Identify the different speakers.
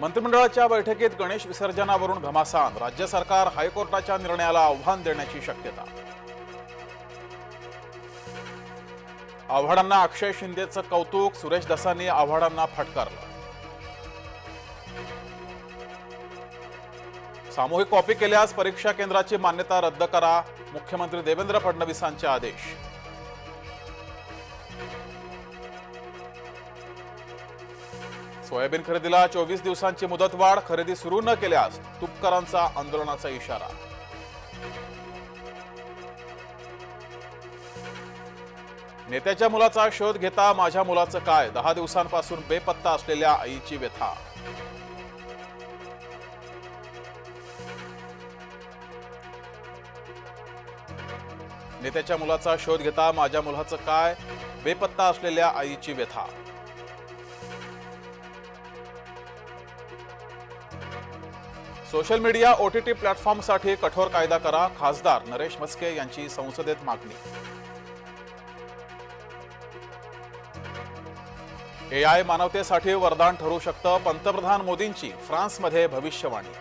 Speaker 1: मंत्रिमंडळाच्या बैठकीत गणेश विसर्जनावरून घमासान. राज्य सरकार हायकोर्टाच्या निर्णयाला आव्हान देण्याची शक्यता. आव्हाडांना अक्षय शिंदेचं कौतुक सुरेश दसांनी आव्हाडांना फटकारलं. सामूहिक कॉपी केल्यास परीक्षा केंद्राची मान्यता रद्द करा मुख्यमंत्री देवेंद्र फडणवीसांचे आदेश. सोयाबीन खरेदीला चोवीस दिवसांची मुदतवाढ खरेदी सुरू न केल्यास तुपकरांचा आंदोलनाचा इशारा. नेत्याच्या मुलाचा शोध घेता माझ्या मुलाचं काय? दहा दिवसांपासून बेपत्ता असलेल्या आईची व्यथा. नेत्याच्या मुलाचा शोध घेता माझ्या मुलाचं काय? बेपत्ता असलेल्या आईची व्यथा. सोशल मीडिया ओटीटी प्लॅटफॉर्मसाठी कठोर कायदा करा. खासदार नरेश मस्के यांची संसदेत मागणी. एआय मानवतेसाठी वरदान ठरू शकतं पंतप्रधान मोदींची फ्रान्समध्ये भविष्यवाणी.